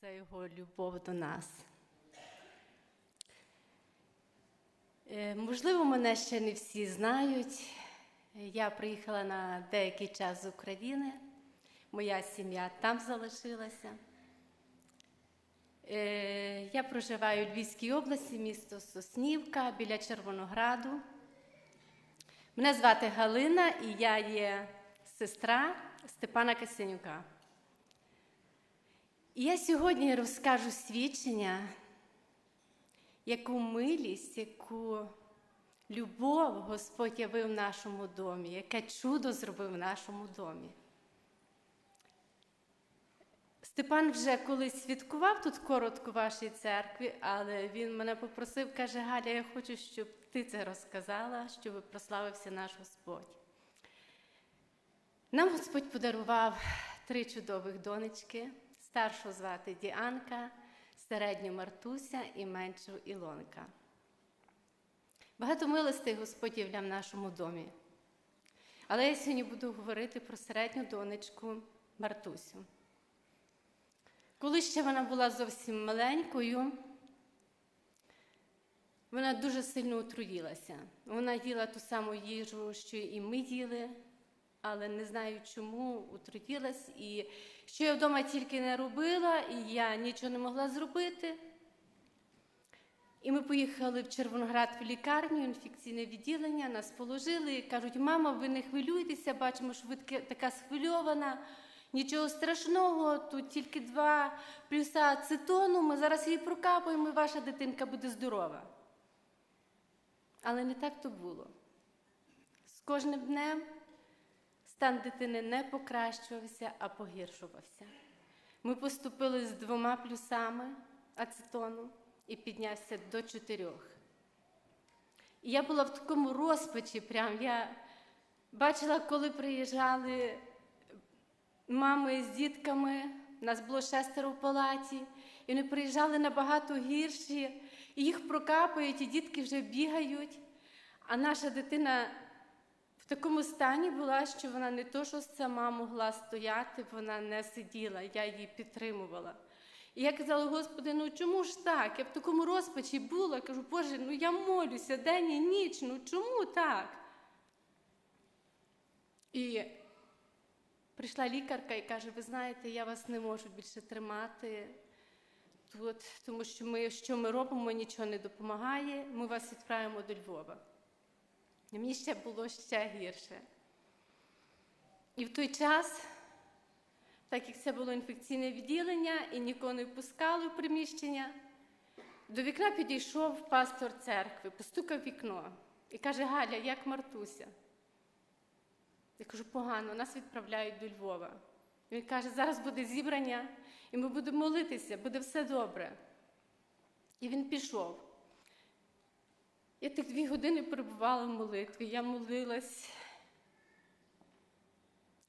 за Його любов до нас. Е, Можливо, мене ще не всі знають. Я приїхала на деякий час з України. Моя сім'я там залишилася. Е, Я проживаю у Львівській області, місто Соснівка біля Червонограду. Мене звати Галина і я є сестра Степана Касенюка. І я сьогодні розкажу свідчення, яку милість, яку любов Господь явив в нашому домі, яке чудо зробив в нашому домі. Степан вже колись святкував тут коротко вашій церкві, але він мене попросив, каже, Галя, я хочу, щоб ти це розказала, щоб прославився наш Господь. Нам Господь подарував три чудових донечки. Старшу звати Діанка, середню Мартуся і меншу Ілонка. Багато милостей Господь являв в нашому домі. Але я сьогодні буду говорити про середню донечку Мартусю. Коли ще вона була зовсім маленькою, вона дуже сильно отруїлася. Вона їла ту саму їжу, що і ми їли, але не знаю чому отруїлась. І що я вдома тільки не робила, і я нічого не могла зробити. І ми поїхали в Червоноград в лікарню, інфекційне відділення, нас положили і кажуть, мама, ви не хвилюйтеся, бачимо, що ви така схвильована. Нічого страшного, тут тільки два плюса ацетону, ми зараз її прокапаємо, і ваша дитинка буде здорова. Але не так то було. З кожним днем стан дитини не покращувався, а погіршувався. Ми поступили з двома плюсами ацетону і піднявся до чотирьох. І я була в такому розпачі, прям я бачила, коли приїжджали мами з дітками, нас було шестеро в палаті, і вони приїжджали набагато гірші, і їх прокапають, і дітки вже бігають. А наша дитина такому стані була, що вона не то, що сама могла стояти, вона не сиділа, я її підтримувала. І я казала, Господи, ну чому ж так? Я в такому розпачі була, кажу, Боже, ну я молюся день і ніч, ну чому так? І Прийшла лікарка і каже: ви знаєте, я вас не можу більше тримати тут, тому що ми, що ми робимо, нічого не допомагає, ми вас відправимо до Львова. Мені ще було ще гірше. І в той час, так як це було інфекційне відділення і нікого не впускали в приміщення, до вікна підійшов пастор церкви, постукав вікно і каже: Галя, як Мартуся? Я кажу, погано, нас відправляють до Львова. Він каже, зараз буде зібрання, і ми будемо молитися, буде все добре. І він пішов. Я тих дві години перебувала в молитві, я молилась.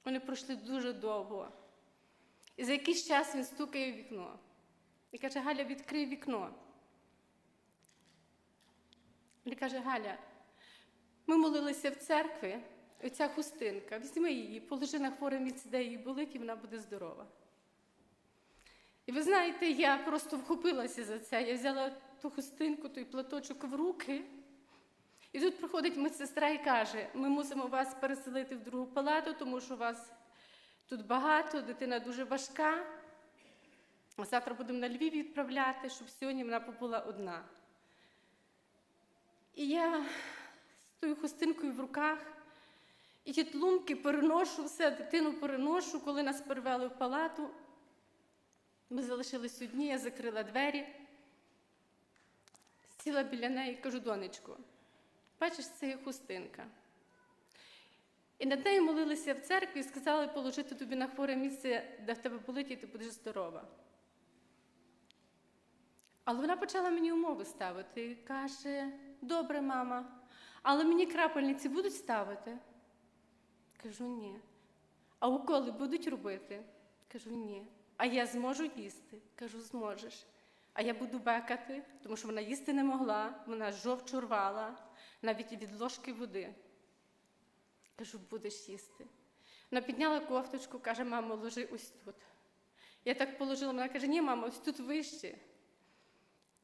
Вони пройшли дуже довго. І за якийсь час він стукає в вікно. І каже, Галя, відкрий вікно. Він каже, Галя, ми молилися в церкві. Оця хустинка, візьми її, положи на хворе місце, де її болить, і вона буде здорова. І ви знаєте, я просто вхопилася за це. Я взяла ту хустинку, той платочок в руки. І тут приходить медсестра і каже: ми мусимо вас переселити в другу палату, тому що вас тут багато, дитина дуже важка. Завтра будемо на Львів відправляти, щоб сьогодні вона побула одна. І я з тою хустинкою в руках. І ті тлумки переношу, все, дитину переношу, коли нас перевели в палату. Ми залишились одні, я закрила двері, сіла біля неї і кажу, донечко, бачиш, це є хустинка. І над нею молилися в церкві і сказали положити тобі на хворе місце, де в тебе болить, і ти будеш здорова. Але вона почала мені умови ставити і каже: добре, мама, але мені крапельниці будуть ставити? Кажу, ні. А уколи будуть робити? Кажу, ні. А я зможу їсти? Кажу, зможеш. А я буду бекати, тому що вона їсти не могла, вона жовчу рвала, навіть від ложки води. Кажу, будеш їсти. Вона підняла кофточку, каже, мамо, ложи ось тут. Я так положила, вона каже, ні, мама, ось тут вище.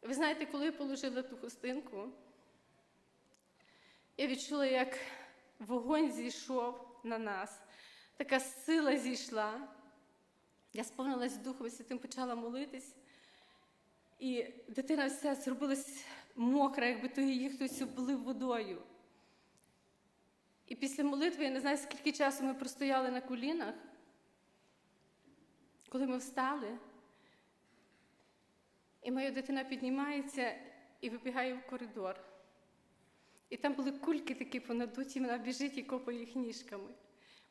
Ви знаєте, коли я положила ту хустинку, я відчула, як вогонь зійшов на нас, така сила зійшла. Я сповнилась Духом Святим, почала молитись, і дитина вся зробилась мокра, якби то її хтось облив водою. І після молитви, я не знаю, скільки часу ми простояли на колінах, коли ми встали, і моя дитина піднімається і вибігає в коридор. І там були кульки такі понадуті, вона біжить і копає їх ніжками.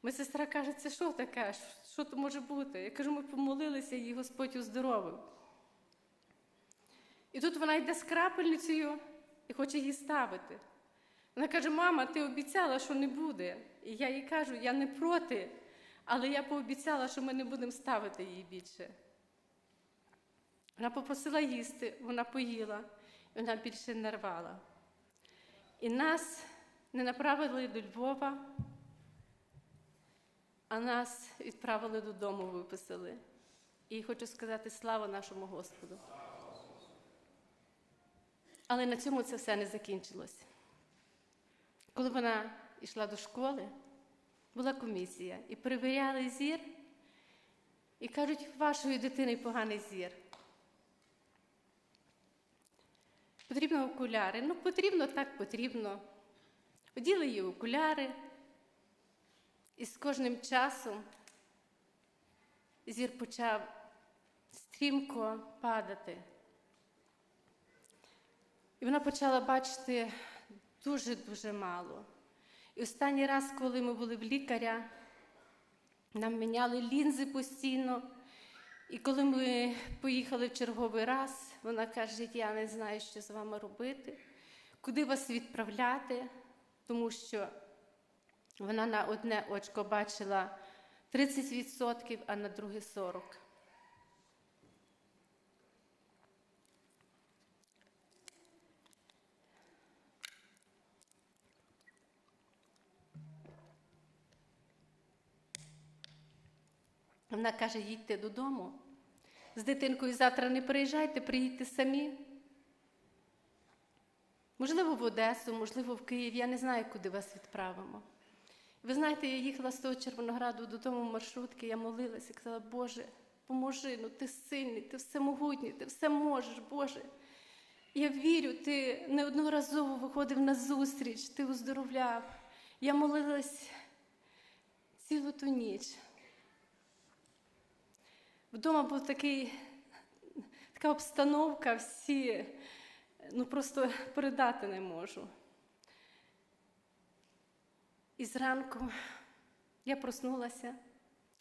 Моя сестра каже, це що таке? Що то може бути? Я кажу, ми помолилися, її Господь оздоровив. І тут вона йде з крапельницею і хоче її ставити. Вона каже: Мама, ти обіцяла, що не буде. І я їй кажу, я не проти, але я пообіцяла, що ми не будемо ставити її більше. Вона попросила їсти, вона поїла, і вона більше не рвала. І нас не направили до Львова, а нас відправили додому, виписали. І хочу сказати слава нашому Господу. Але на цьому це все не закінчилось. Коли вона йшла до школи, була комісія, і перевіряли зір, і кажуть, вашої дитини поганий зір. Потрібно окуляри. Ну, потрібно, так потрібно. Оділи їй окуляри, і з кожним часом зір почав стрімко падати. І вона почала бачити дуже-дуже мало. І останній раз, коли ми були в лікаря, нам міняли лінзи постійно. І коли ми поїхали в черговий раз, вона каже: я не знаю, що з вами робити, куди вас відправляти, тому що вона на одне очко бачила 30%, а на друге 40%. Вона каже, їдьте додому. З дитинкою завтра не приїжджайте, приїдьте самі. Можливо, в Одесу, можливо, в Київ. Я не знаю, куди вас відправимо. Ви знаєте, я їхала з того Червонограду додому маршрутки, я молилася казала, Боже, поможи, ну ти сильний, ти всемогутній, ти все можеш, Боже. Я вірю, ти неодноразово виходив на зустріч, ти оздоровляв. Я молилась цілу ту ніч. Вдома був такий, така обстановка, всі, ну просто передати не можу. І зранку я проснулася,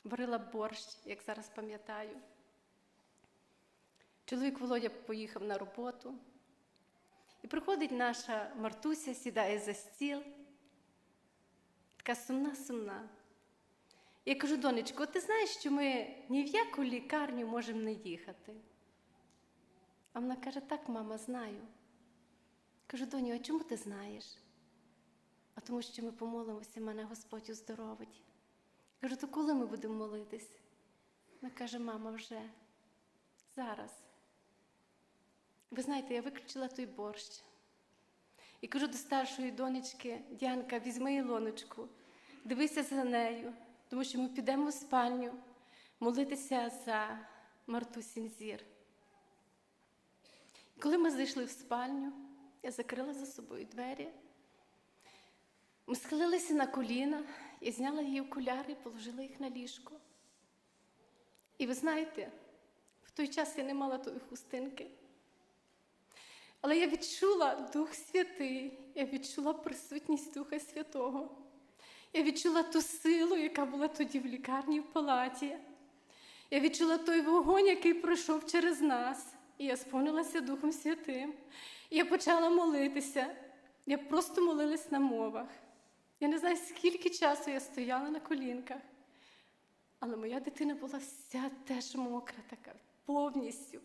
варила борщ, як зараз пам'ятаю. Чоловік Володя поїхав на роботу. І приходить наша Мартуся, сідає за стіл, така сумна-сумна. Я кажу, донечко, ти знаєш, що ми ні в яку лікарню можемо не їхати? А вона каже, так, мама, знаю. Кажу, доню, а чому ти знаєш? А тому що ми помолимося, мене Господь оздоровить. Кажу, то коли ми будемо молитись? Вона каже, мама, вже зараз. Ви знаєте, я виключила той борщ. І кажу до старшої донечки, Діанка, візьми Ілоночку, дивися за нею тому що ми підемо в спальню молитися за Мартусін зір. Коли ми зайшли в спальню, я закрила за собою двері. Ми схилилися на коліна, я зняла її окуляри і положила їх на ліжко. І ви знаєте, в той час я не мала тої хустинки. Але я відчула Дух Святий, я відчула присутність Духа Святого. Я відчула ту силу, яка була тоді в лікарні в палаті. Я відчула той вогонь, який пройшов через нас. І я сповнилася Духом Святим. І я почала молитися. Я просто молилась на мовах. Я не знаю, скільки часу я стояла на колінках. Але моя дитина була вся теж мокра, така, повністю.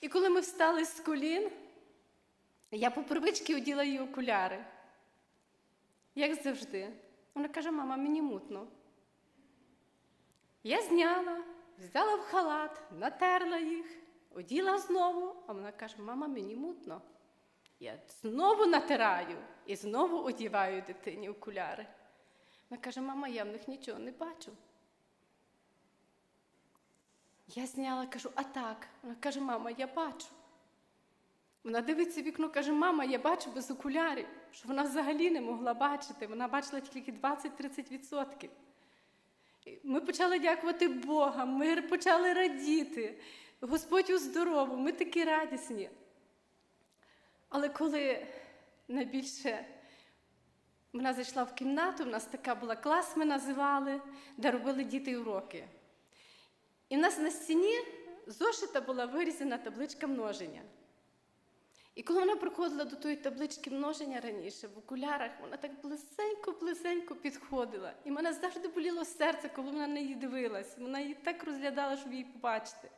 І коли ми встали з колін, я по привичці оділа її окуляри. Як завжди. Вона каже, мама, мені мутно. Я зняла, взяла в халат, натерла їх, оділа знову, а вона каже: мама, мені мутно. Я знову натираю і знову одіваю дитині окуляри. Вона каже, мама, я в них нічого не бачу. Я зняла, кажу, а так. Вона каже, мама, я бачу. Вона дивиться вікно, каже, мама, я бачу без окулярів, що вона взагалі не могла бачити. Вона бачила тільки 20-30%. Ми почали дякувати Бога, ми почали радіти. Господь уздоровив, ми такі радісні. Але коли найбільше вона зайшла в кімнату, в нас така була клас, ми називали, де робили діти уроки. І в нас на стіні зошита була вирізана табличка множення. І коли вона приходила до тої таблички множення раніше, в окулярах, вона так близенько-близенько підходила. І мене завжди боліло серце, коли вона на неї дивилась. Вона її так розглядала, щоб її побачити.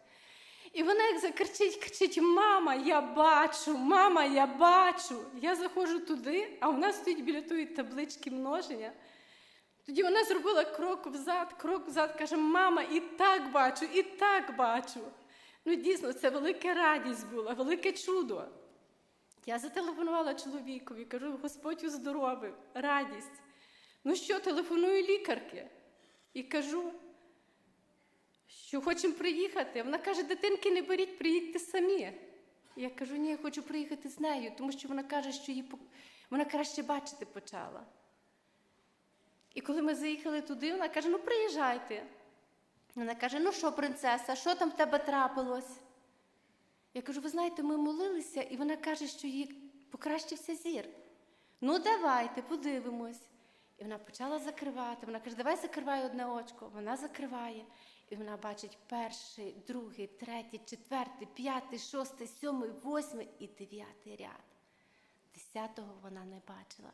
І вона як закричить, кричить: Мама, я бачу, мама, я бачу. Я заходжу туди, а вона стоїть біля тої таблички множення. Тоді вона зробила крок взад, крок взад, каже: Мама, і так бачу, і так бачу. Ну, дійсно, це велика радість була, велике чудо. Я зателефонувала чоловікові, кажу, Господь уздоровив, радість. Ну що, телефоную лікарки і кажу, що хочемо приїхати. Вона каже, дитинки не беріть, приїдьте самі. Я кажу, ні, я хочу приїхати з нею, тому що вона каже, що її вона краще бачити почала. І коли ми заїхали туди, вона каже: ну приїжджайте. Вона каже: ну що, принцеса, що там в тебе трапилось? Я кажу, ви знаєте, ми молилися, і вона каже, що їй покращився зір. Ну, давайте, подивимось. І вона почала закривати. Вона каже, давай закривай одне очко. Вона закриває. І вона бачить перший, другий, третій, четвертий, п'ятий, шостий, сьомий, восьмий і дев'ятий ряд. Десятого вона не бачила.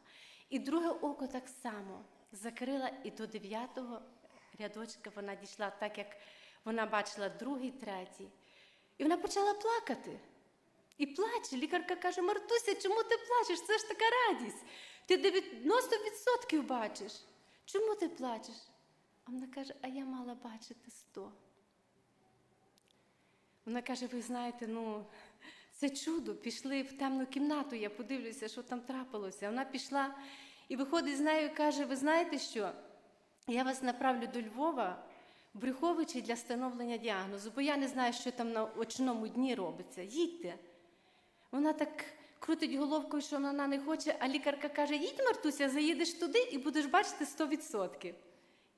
І друге око так само закрила, і до дев'ятого рядочка вона дійшла, так як вона бачила другий, третій. І вона почала плакати. І плаче. Лікарка каже: Мартуся, чому ти плачеш? Це ж така радість. Ти 90% бачиш. Чому ти плачеш? А вона каже, а я мала бачити 100. Вона каже: ви знаєте, ну, це чудо. Пішли в темну кімнату, я подивлюся, що там трапилося. Вона пішла і виходить з нею і каже: Ви знаєте що? Я вас направлю до Львова. Брюховичі для встановлення діагнозу, бо я не знаю, що там на очному дні робиться. Їдьте. Вона так крутить головкою, що вона не хоче, а лікарка каже: їдь, Мартуся, заїдеш туди і будеш бачити 100%.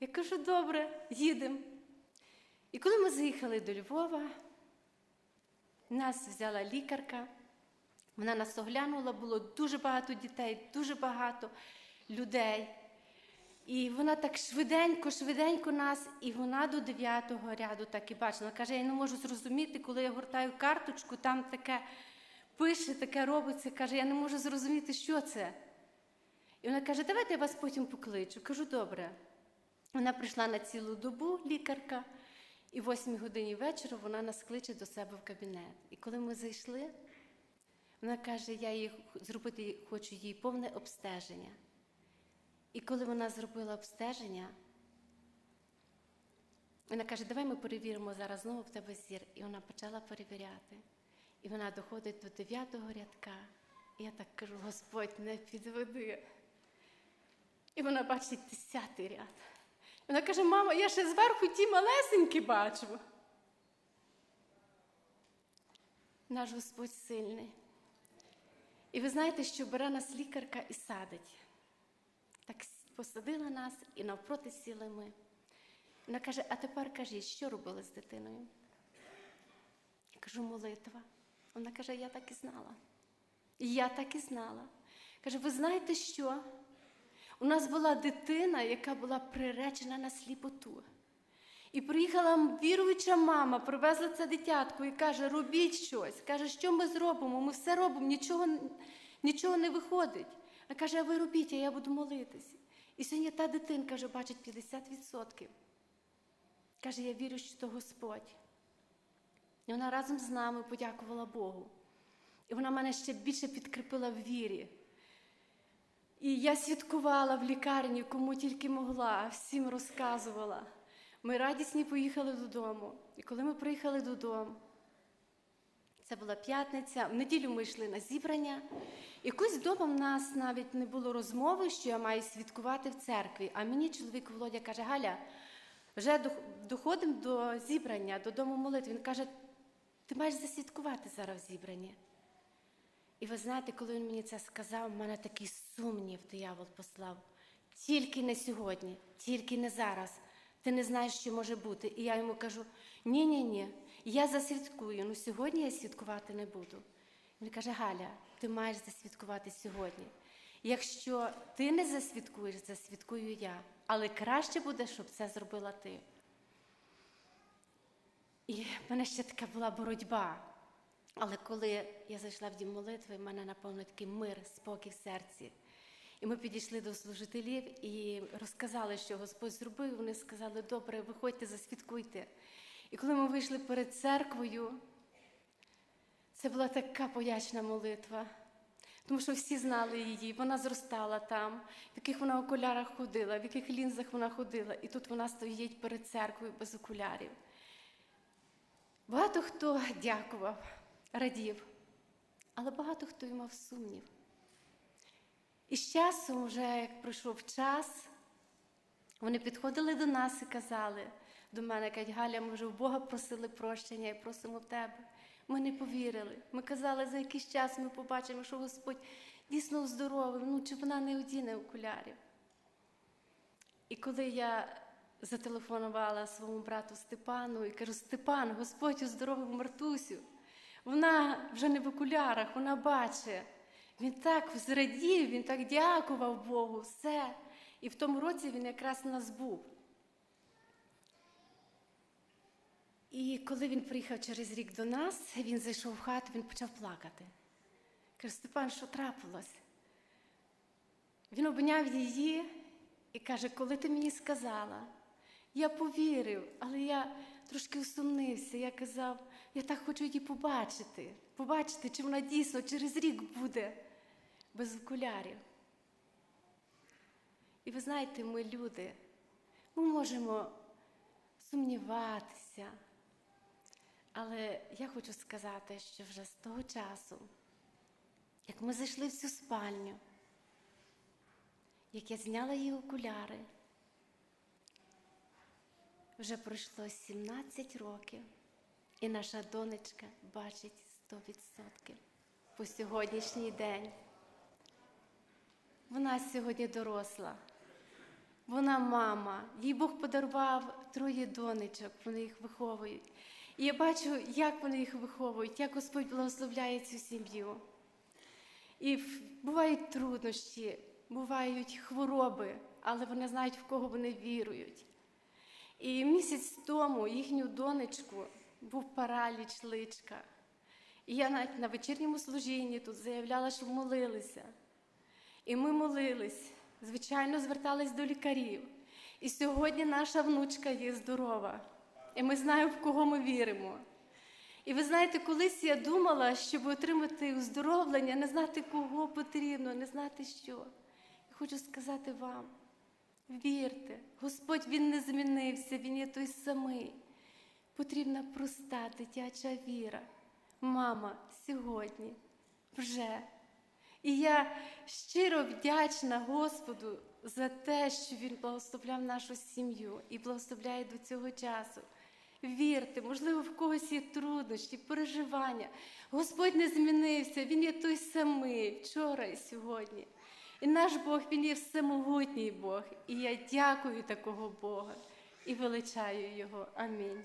Я кажу, добре, їдемо. І коли ми заїхали до Львова, нас взяла лікарка, вона нас оглянула, було дуже багато дітей, дуже багато людей. І вона так швиденько, швиденько нас, і вона до дев'ятого ряду так і бачила. Каже, я не можу зрозуміти, коли я гортаю карточку, там таке пише, таке робиться. Каже, я не можу зрозуміти, що це. І вона каже, давайте я вас потім покличу. Кажу, добре. Вона прийшла на цілу добу, лікарка, і в восьмій годині вечора вона нас кличе до себе в кабінет. І коли ми зайшли, вона каже, я їй зробити хочу їй повне обстеження. І коли вона зробила обстеження, вона каже, давай ми перевіримо зараз знову в тебе зір. І вона почала перевіряти. І вона доходить до дев'ятого рядка. І я так кажу, Господь, не підведи. І вона бачить десятий ряд. Вона каже, мама, я ще зверху ті малесенькі бачу. Наш Господь сильний. І ви знаєте, що бере нас лікарка і садить. Так посадила нас і навпроти сіли ми. Вона каже, а тепер кажіть, що робили з дитиною? Я кажу, молитва. Вона каже, я так і знала. Я так і знала. Каже, ви знаєте що? У нас була дитина, яка була приречена на сліпоту. І приїхала віруюча мама, привезла це дитятку і каже, робіть щось. Каже, що ми зробимо? Ми все робимо, нічого, нічого не виходить. А каже, а ви робіть, а я буду молитись. І сьогодні та дитинка вже бачить 50%. Каже, я вірю, що то Господь. І вона разом з нами подякувала Богу. І вона мене ще більше підкріпила в вірі. І я святкувала в лікарні, кому тільки могла, всім розказувала. Ми радісні поїхали додому. І коли ми приїхали додому, це була п'ятниця, в неділю ми йшли на зібрання. Якось вдома в нас навіть не було розмови, що я маю святкувати в церкві. А мені чоловік Володя каже: Галя, вже доходимо до зібрання, до дому молитви. Він каже, ти маєш засвяткувати зараз в зібранні. І ви знаєте, коли він мені це сказав, в мене такий сумнів диявол послав. Тільки не сьогодні, тільки не зараз. Ти не знаєш, що може бути. І я йому кажу: ні, ні, ні, я засвяткую, ну сьогодні я святкувати не буду. Він каже: Галя, ти маєш засвяткувати сьогодні. Якщо ти не засвяткуєш, засвяткую я. Але краще буде, щоб це зробила ти. І в мене ще така була боротьба. Але коли я зайшла в дім молитви, в мене наповнив такий мир, спокій в серці. І ми підійшли до служителів і розказали, що Господь зробив. Вони сказали, добре, виходьте, засвідкуйте. І коли ми вийшли перед церквою, це була така подячна молитва, тому що всі знали її, вона зростала там, в яких вона окулярах ходила, в яких лінзах вона ходила. І тут вона стоїть перед церквою без окулярів. Багато хто дякував, радів, але багато хто й мав сумнів. І з часом, вже як пройшов час, вони підходили до нас і казали до мене, кажуть, Галя, ми вже в Бога просили прощення і просимо в тебе. Ми не повірили. Ми казали, за якийсь час ми побачимо, що Господь дійсно здоровий, ну чи вона не одіне окулярів. І коли я зателефонувала своєму брату Степану і кажу, Степан, Господь оздоровив Мартусю. Вона вже не в окулярах, вона бачить. Він так зрадів, він так дякував Богу, все. І в тому році він якраз у нас був. І коли він приїхав через рік до нас, він зайшов в хату, він почав плакати. Каже, Степан, що трапилось? Він обняв її і каже, коли ти мені сказала, я повірив, але я трошки усумнився. Я казав, я так хочу її побачити, побачити, чи вона дійсно через рік буде без окулярів. І ви знаєте, ми люди, ми можемо сумніватися. Але я хочу сказати, що вже з того часу, як ми зайшли в цю спальню, як я зняла її окуляри, вже пройшло 17 років, і наша донечка бачить 100% по сьогоднішній день. Вона сьогодні доросла. Вона мама, їй Бог подарував троє донечок, вони їх виховують. І я бачу, як вони їх виховують, як Господь благословляє цю сім'ю. І бувають труднощі, бувають хвороби, але вони знають, в кого вони вірують. І місяць тому їхню донечку був параліч личка. І я навіть на вечірньому служінні тут заявляла, що молилися. І ми молились, звичайно, звертались до лікарів. І сьогодні наша внучка є здорова. І ми знаємо, в кого ми віримо. І ви знаєте, колись я думала, щоб отримати оздоровлення, не знати, кого потрібно, не знати що. Я хочу сказати вам: вірте, Господь Він не змінився, Він є той самий. Потрібна проста дитяча віра. Мама сьогодні вже. І я щиро вдячна Господу за те, що Він благословляв нашу сім'ю і благословляє до цього часу. Вірте, можливо, в когось є труднощі, переживання. Господь не змінився, Він є той самий вчора і сьогодні. І наш Бог, Він є всемогутній Бог. І я дякую такого Бога і величаю Його. Амінь.